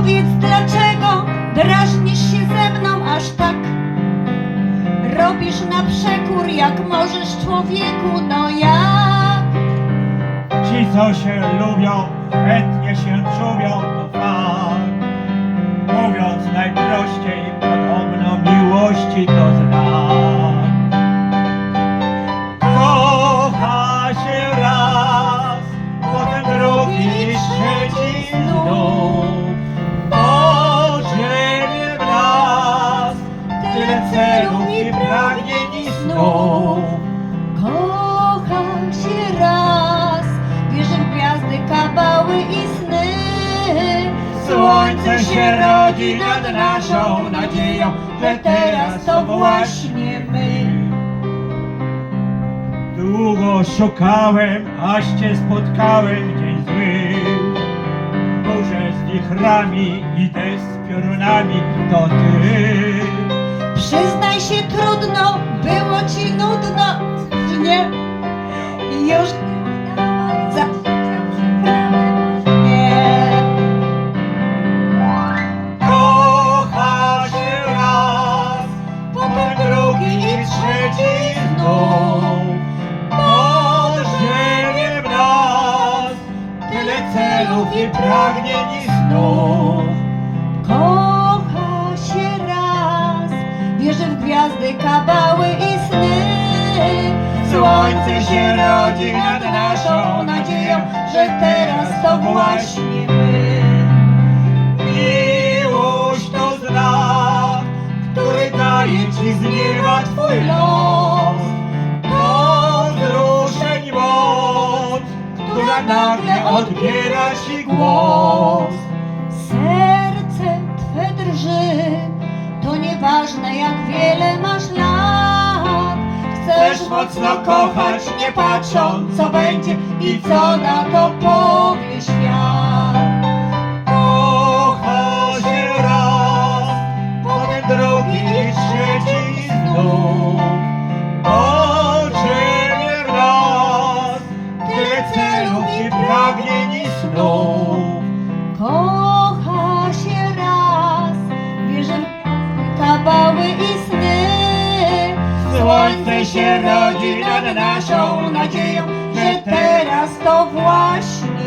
Powiedz dlaczego drażnisz się ze mną aż tak Robisz na przekór jak możesz człowieku, no jak Ci, co się lubią, chętnie się czubią, to fakt. Mówiąc najprościej, podobno miłości to znak. Kocha się raz, potem drugi i trzeci znów. Celów i pragnień i snów. Kocham się raz Wierzę w gwiazdy, kabały i sny Słońce się rodzi nad naszą nadzieją, że teraz to właśnie my. Długo szukałem, aż cię spotkałem dzień zły. Burze z wichrami i deszcz z piorunami, to ty. Przyznaj się trudno, było ci nudno Czy nie? Już za... Nie Kocha się raz, potem drugi i trzeci znów. Pod ziemię w nas, tyle celów i pragnień i snów. Kabały i sny Słońce się rodzi nad naszą nadzieją, że teraz to właśnie my. Miłość to znak, który daje ci z nieba twój los. To wzruszeń moc, która nagle odbiera ci głos. Serce Twe drży To nieważne jak wiele Chcesz mocno kochać, nie patrząc co będzie i co na to powie świat. Kocha się raz, potem drugi i trzeci znów. Oczymy wraz, tyle celów i pragnień i snów. Się rodzi nad naszą nadzieją, że teraz to właśnie